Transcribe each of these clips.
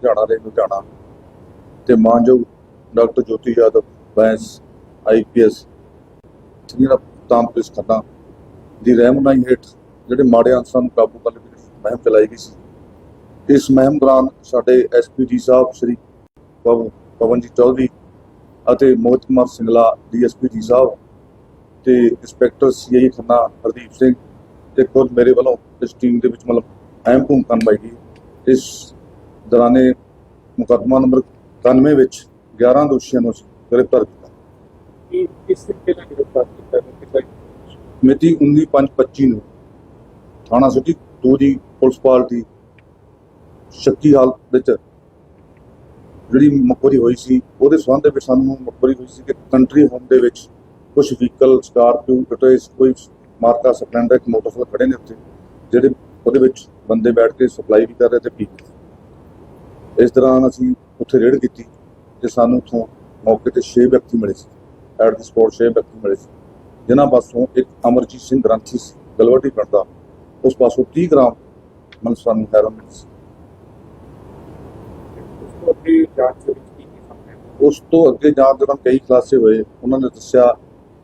ਲੁਧਿਆਣਾ ਦੇ ਲੁਧਿਆਣਾ ਤੇ ਮਾਨਯੋਗ ਡਾਕਟਰ ਜੋਤੀ ਯਾਦਵ, ਬੈਂਸ ਆਈਪੀਐਸ ਜਿਹੜਾ ਤਾਮ ਪੁਲਿਸ ਖੰਨਾ ਦੀ ਰਹਿਨੁਮਾਈ ਹੇਠ ਜਿਹੜੇ ਮਾੜੇ ਅਨਸਰਾਂ ਨੂੰ ਕਾਬੂ ਕਰਨ ਦੀ ਮੁਹਿੰਮ ਚਲਾਈ ਗਈ ਸੀ। ਇਸ ਮੁਹਿੰਮ ਦੌਰਾਨ ਸਾਡੇ ਐਸਪੀਜੀ ਸਾਹਿਬ, ਸ਼੍ਰੀ ਪਵ- ਪਵਨਜੀਤ ਚੌਧਰੀ ਅਤੇ ਮੋਹਿਤ ਕੁਮਾਰ ਸਿੰਗਲਾ ਡੀਐਸਪੀ ਜੀ ਸਾਹਿਬ ਤੇ ਇੰਸਪੈਕਟਰ ਸੀਆਈ ਖੰਨਾ, ਹਰਦੀਪ ਸਿੰਘ ਤੇ ਖੁਦ ਮੇਰੇ ਵੱਲੋਂ ਇਸ ਟੀਮ ਦੇ ਵਿੱਚ ਮਤਲਬ ਅਹਿਮ ਭੂਮਿਕਾ ਨਿਭਾਈ ਗਈ। ਇਸ ਦੌਰਾਨੇ ਮੁਕੱਦਮਾ ਨੰਬਰ 91 ਵਿੱਚ 11 ਦੋਸ਼ੀਆਂ ਨੂੰ ਗ੍ਰਿਫਤਾਰ ਕੀਤਾ। ਕਿ ਕਿਸ ਤਰੀਕੇ ਨਾਲ ਗ੍ਰਿਫਤਾਰ ਕੀਤਾ ਗਿਆ? ਕਿਸਾਈ ਮਿਤੀ 19/5/25 ਨੂੰ ਥਾਣਾ ਸਿਟੀ 2 ਦੀ ਪੁਲਿਸ ਪਾਰਟੀ ਸ਼ੱਕੀ ਹਾਲਤ ਵਿੱਚ ਜਿਹੜੀ ਮਕਬਰੀ ਹੋਈ ਸੀ ਉਹਦੇ ਸੰਬੰਧ ਵਿੱਚ ਸਾਨੂੰ ਮਕਬਰੀ ਹੋਈ ਸੀ ਕਿ ਕੰਟਰੀ ਹੋਮ ਦੇ ਵਿੱਚ ਕੁਝ ਵਹੀਕਲ ਸਕਾਰਪੀਓ ਟੋਇਸ ਕੋਈ ਮਾਰਕਾ ਸਪਲੈਂਡਰ ਇੱਕ ਮੋਟਰਸਾਈਕਲ ਖੜੇ ਨੇ ਉੱਥੇ ਜਿਹੜੇ ਉਹਦੇ ਵਿੱਚ ਬੰਦੇ ਬੈਠ ਕੇ ਸਪਲਾਈ ਵੀ ਕਰ ਰਹੇ ਤੇ ਪੀ। ਇਸ ਦੌਰਾਨ ਅਸੀਂ ਉੱਥੇ ਰੇਡ ਕੀਤੀ ਤੇ ਸਾਨੂੰ ਉੱਥੋਂ ਮੌਕੇ ਤੇ 6 ਵਿਅਕਤੀ ਮਿਲੇ ਸੀ। ਐਟ ਦੀ ਸਪੌਟ 6 ਵਿਅਕਤੀ ਮਿਲੇ ਸੀ। ਜਿਨ੍ਹਾਂ ਪਾਸੋਂ ਇੱਕ ਅਮਰਜੀਤ ਸਿੰਘ ਗ੍ਰੰਥੀ ਸੀ ਗਲਵਟੀ ਪਿੰਡ ਦਾ। ਉਸ ਪਾਸੋਂ 30 ਗ੍ਰਾਮ ਮਨ ਸਾਨੂੰ ਹੈਰੋਇਨ ਮਿਲੀ ਸੀ। ਉਸ ਤੋਂ ਅੱਗੇ ਜਾਂਚ ਦੇ ਵਿੱਚ ਕੀ ਕੀ ਸਾਹਮਣੇ ਆਇਆ? ਉਸ ਤੋਂ ਅੱਗੇ ਜਾਂਚ ਦੌਰਾਨ ਕਈ ਖੁਲਾਸੇ ਹੋਏ। ਉਹਨਾਂ ਨੇ ਦੱਸਿਆ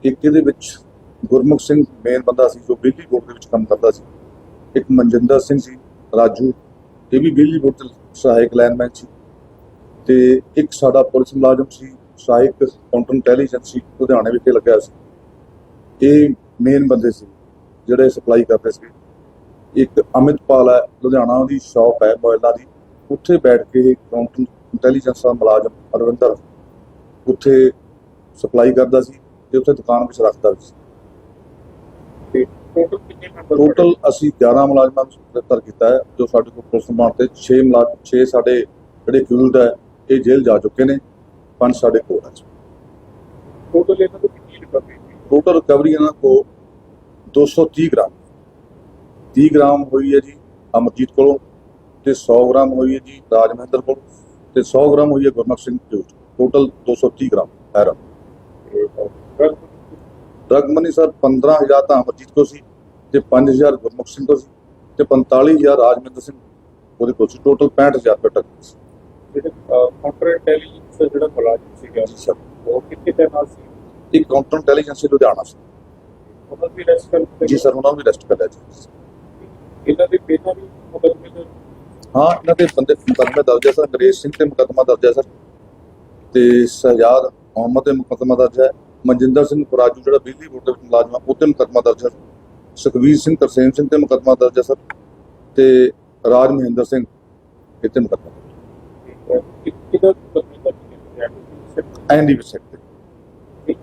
ਕਿ ਇਹਦੇ ਵਿੱਚ ਗੁਰਮੁਖ ਸਿੰਘ ਮੇਨ ਬੰਦਾ ਸੀ ਜੋ ਬਿਜਲੀ ਬੋਰਡ ਦੇ ਵਿੱਚ ਕੰਮ ਕਰਦਾ ਸੀ। ਇੱਕ ਮਨਜਿੰਦਰ ਸਿੰਘ ਸੀ ਰਾਜੂ। ਇਹ ਵੀ ਬਿਜਲੀ ਬੋਰਡ ਦੇ ਸਹਾਇਕ ਲਾਈਨਮੈਨ ਸੀ ਤੇ ਇੱਕ ਸਾਡਾ ਪੁਲਿਸ ਮੁਲਾਜ਼ਮ ਸੀ, ਸਹਾਇਕ ਕਾਊਂਟਰ ਇੰਟੈਲੀਜੈਂਸ ਸੀ, ਲੁਧਿਆਣੇ ਵਿਖੇ ਲੱਗਿਆ ਸੀ। ਇਹ ਮੇਨ ਬੰਦੇ ਸੀ, ਜਿਹੜੇ ਸਪਲਾਈ ਕਰਦੇ ਸੀ। ਇੱਕ ਅਮਿਤਪਾਲ ਹੈ, ਲੁਧਿਆਣਾ ਦੀ ਸ਼ਾਪ ਹੈ ਮੋਬਾਈਲਾਂ ਦੀ। ਉੱਥੇ ਬੈਠ ਕੇ ਕਾਊਂਟਰ ਇੰਟੈਲੀਜੈਂਸ ਦਾ ਮੁਲਾਜ਼ਮ ਅਰਵਿੰਦਰ ਉੱਥੇ ਸਪਲਾਈ ਕਰਦਾ ਸੀ ਤੇ ਉੱਥੇ ਦੁਕਾਨ ਵਿੱਚ ਰੱਖਦਾ ਸੀ। ਟੋਟਲ ਕਿੰਨੇ ਮੈਂਬਰ ਟੋਟਲ ਅਸੀਂ 11 ਮੁਲਾਜ਼ਮਾਂ ਨੂੰ ਗ੍ਰਿਫਤਾਰ ਕੀਤਾ ਹੈ ਜੋ ਸਾਡੇ ਕੋਲ ਪੁਲਿਸ ਰਿਮਾਂਡ ਤੇ 6 ਮੁਲਾਜ਼ਮ 6 ਸਾਡੇ ਜਿਹੜੇ ਫਿਊਲਡ ਹੈ ਇਹ ਜੇਲ੍ਹ ਜਾ ਚੁੱਕੇ ਨੇ ਪੰਜ ਸਾਡੇ ਕੋਲ ਹੈ। ਟੋਟਲ ਇਹਨਾਂ ਤੋਂ ਕਿੰਨੀ ਰਿਕਵਰੀ ਟੋਟਲ ਰਿਕਵਰੀ ਇਹਨਾਂ ਕੋਲ 230 ਗ੍ਰਾਮ। 30 ਗ੍ਰਾਮ ਹੋਈ ਹੈ ਜੀ ਅਮਰਜੀਤ ਕੋਲੋਂ ਤੇ 100 ਗ੍ਰਾਮ ਹੋਈ ਹੈ ਜੀ ਰਾਜ ਮਹਿੰਦਰ ਕੋਲ ਤੇ 100 ਗ੍ਰਾਮ ਹੋਈ ਹੈ ਗੁਰਮੁਖ ਸਿੰਘ ਕੋਲ ਟੋਟਲ 230 ਗ੍ਰਾਮ ਤੇ ਡਰਗ ਮਨੀ ਸਰ 15000 ਤਾਂ ਅਮਰਜੀਤ ਕੋ ਸੀ ਤੇ 5000 ਗੁਰਮੁਖ ਸਿੰਘ ਕੋ ਸੀ ਤੇ 45000 ਰਾਜਮਿੰਦਰ ਸਿੰਘ। ਉਹਦੇ ਕੋਲ ਸੀ। ਟੋਟਲ 65000 ਰੁਪਏ ਤੱਕ ਸੀ। ਜਿਹੜੇ ਕਾਊਂਟਰ ਇੰਟੈਲੀਜੈਂਸ ਜਿਹੜਾ ਮੁਲਾਜ਼ਮ ਸੀਗਾ ਸਰ। ਉਹ ਕਿੱਥੇ ਤੈਨਾਤ ਸੀ? ਇੱਕ ਕਾਊਂਟਰ ਇੰਟੈਲੀਜੈਂਸ ਲੁਧਿਆਣਾ ਸੀ ਉਹਨਾਂ ਦੀ ਰੈਸਟ ਕਰ ਜੀ ਸਰ ਉਹਨਾਂ ਨੂੰ ਵੀ ਅਰੈਸਟ ਕਰ ਲਿਆ ਜੀ। ਇਹਨਾਂ ਦੇ ਪਹਿਲਾਂ ਵੀ ਮੁਕੱਦਮੇ ਦੇ ਹਾਂ ਇਹਨਾਂ ਦੇ ਬੰਦੇ ਮੁਕੱਦਮਾ ਦਰਜ ਹੈ ਸਰ। ਨਰੇਸ਼ ਸਿੰਘ ਤੇ ਮੁਕੱਦਮਾ ਦਰਜ ਹੈ ਸਰ। ਤੇ ਸਹਿਜਾਦ ਮੁਹੰਮਦ ਤੇ ਮੁਕੱਦਮਾ ਦਰਜ ਹੈ। ਮਨਜਿੰਦਰ ਸਿੰਘ ਰਾਜੂ ਜਿਹੜਾ ਬਿਜਲੀ ਬੋਰਡ ਦੇ ਵਿੱਚ ਮੁਲਾਜ਼ਮ ਹੈ ਉਹ ਤੇ ਮੁਕੱਦਮਾ ਦਰਜ ਹੈ ਸੁਖਵੀਰ ਸਿੰਘ ਤਰਸੇਮ ਸਿੰਘ ਤੇ ਮੁਕੱਦਮਾ ਦਰਜ ਹੈ ਸਰ ਤੇ ਰਾਜ ਮਹਿੰਦਰ ਸਿੰਘ ਤੇ ਮੁਕੱਦਮਾ ਕਿਹਦਾ ਮੁਕੱਦਮੇ ਦਾ। ਕੀ ਐਨਡੀਪੀ ਸੈਕਟਰ ਇੱਕ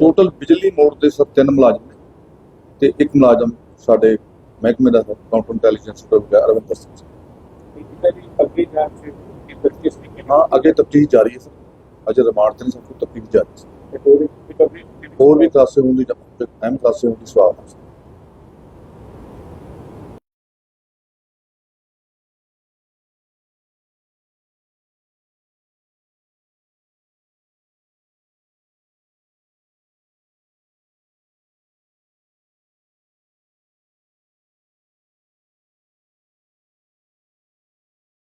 ਟੋਟਲ ਬਿਜਲੀ ਮੋੜ ਦੇ ਸਰ ਤਿੰਨ ਮੁਲਾਜ਼ਮ ਨੇ ਤੇ ਇੱਕ ਮੁਲਾਜ਼ਮ ਸਾਡੇ ਮਹਿਕਮੇ ਦਾ ਹੈ ਕਾਊਂਟਰ ਇੰਟੈਲੀਜੈਂਸ ਤੋਂ ਅਰਵਿੰਦਰ ਸਿੰਘ ਦੀ ਅੱਗੇ ਜਾਂਚ ਹਾਂ ਅੱਗੇ ਤਫਤੀਸ਼ ਜਾਰੀ ਹੈ ਸਰ। ਅਜੇ ਰਿਮਾਂਡ ਤੇ ਨਹੀਂ ਸਭ ਕੁਝ ਤਫਤੀਸ਼ ਜਾਰੀ ਹੈ ਹੋਰ ਵੀ ਕਲਾਸੇ ਹੋਣ ਦੀ ਜਾਂ ਕਲਾਸੇ ਹੋਣ ਦੀ ਸਵਾਲ ਹੈ